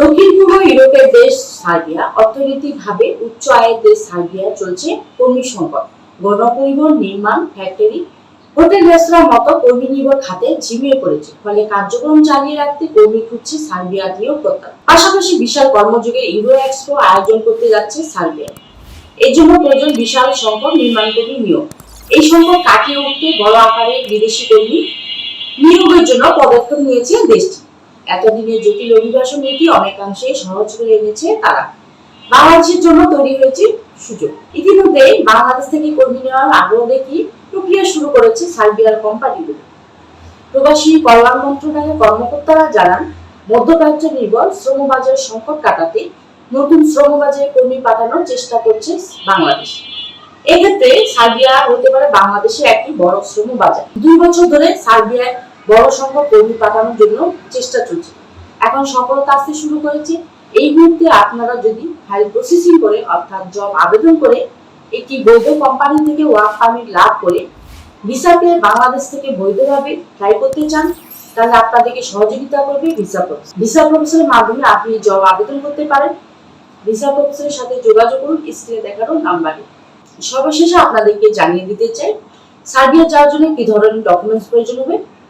দক্ষিণ পূর্ব ইউরোপের দেশ সার্বিয়া, অর্থনৈতিকভাবে উচ্চ আয়ের দেশ সার্বিয়া চলছে কর্মী সংকট। গণপরিবহন, নির্মাণ ফ্যাক্টরি হোটেল রেস্তোরাঁ মতো কর্মী নির্ভর খাতে ঝিমিয়ে পড়েছে। ফলে কার্যক্রম চালিয়ে রাখতে কর্মী খুঁজছে সার্বিয়া নিয়োগকর্তা পাশাপাশি বিশাল কর্মযোগে ইউরো এক্সপো আয়োজন করতে যাচ্ছে সার্বিয়া। এর জন্য প্রয়োজন বিশাল সংখ্যক নির্মাণ কর্মী নিয়োগ। এই সংখ্যক কাটিয়ে উঠতে বড় আকারের বিদেশি কর্মী নিয়োগের জন্য পদক্ষেপ নিয়েছে দেশটি। এতদিনের জটিল অভিবাসন নীতি অনেকাংশে সহজ করে এনেছে তারা। বাংলাদেশের জন্য তৈরি হয়েছে সুযোগ। ইতিমধ্যে বাংলাদেশ থেকে কর্মী নেওয়ার আগ্রহ দেখি প্রক্রিয়া শুরু করেছে সার্বিয়ার কোম্পানিগুলো। প্রবাসী কল্যাণ মন্ত্রণালয়ের কর্মকর্তারা জানান, মধ্যপ্রাচ্য নির্ভর শ্রমবাজার সংকট কাটাতে নতুন শ্রম শ্রমবাজারে কর্মী পাঠানোর চেষ্টা করছে বাংলাদেশ। এক্ষেত্রে সার্বিয়া হতে পারে বাংলাদেশের একটি বড় শ্রম বাজার দুই বছর ধরে সার্বিয়ায় বড় সংখ্যক কর্মী পাঠানোর জন্য চেষ্টা চলছে। এখন সফলতা আসতে শুরু করেছে। এই মুহূর্তে আপনারা যদি ফাইল প্রসেসিং করে, অর্থাৎ জব আবেদন করে, একটি বৈধ কোম্পানি থেকে ওয়ার্ক পারমিট লাভ করে ভিসা পেয়ে বাংলাদেশ থেকে বৈধভাবে ট্রাই করতে চান, তাহলে আপনাদেরকে সহযোগিতা করবে ভিসা প্রফেসর ভিসা প্রফেসরের মাধ্যমে আপনি জব আবেদন করতে পারেন। ভিসা প্রফেসরের সাথে যোগাযোগ করুন স্ক্রিনে দেখানো নাম্বারে সর্বশেষে আপনাদেরকে জানিয়ে দিতে চাই, সার্বিয়া যাওয়ার জন্য কি ধরনের ডকুমেন্টস প্রয়োজন হবে?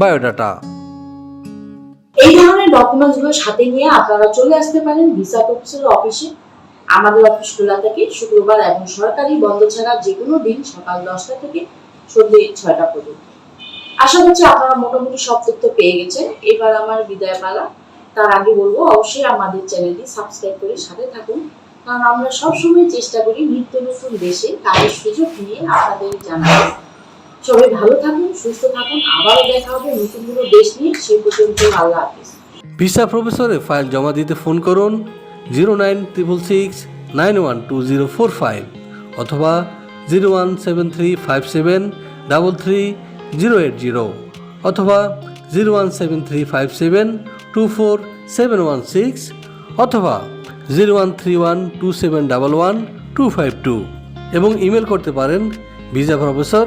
বায়োডাটা। এই ধরনের ডকুমেন্টসগুলো সাথে নিয়ে আপনারা চলে আসতে পারেন ভিসা প্রফেসরের অফিসে আমাদের অফিস খোলা থাকে শুক্রবার এবং সরকারি বন্ধ ছাড়া যে কোনো দিন সকাল দশটা থেকে সন্ধ্যে ছয়টা পর্যন্ত। আশা করছি আপনারা মোটামুটি সব তথ্য পেয়ে গেছেন। এবার আমার বিদায় পালা তার আগে বলব, অবশ্যই আমাদের চ্যানেলটি সাবস্ক্রাইব করে সাথে থাকুন। কারণ আমরা সবসময় চেষ্টা করি নিত্য নতুন দেশে কাজের সুযোগ নিয়ে আপনাদের জানাতে সবাই ভালো থাকুন, সুস্থ থাকুন। আবারও দেখা হবে নতুন কোনো দেশ নিয়ে। সেই পর্যন্ত আল্লাহ হাফিজ। ভিসা প্রফেসরে ফাইল জমা দিতে ফোন করুন zero nine triple six nine one two zero four five অথবা zero one seven three five seven double three zero eight zero অথবা zero one seven three five seven two four seven one six অথবা zero one three one two seven double one two five two এবং email করতে পারেন visa professor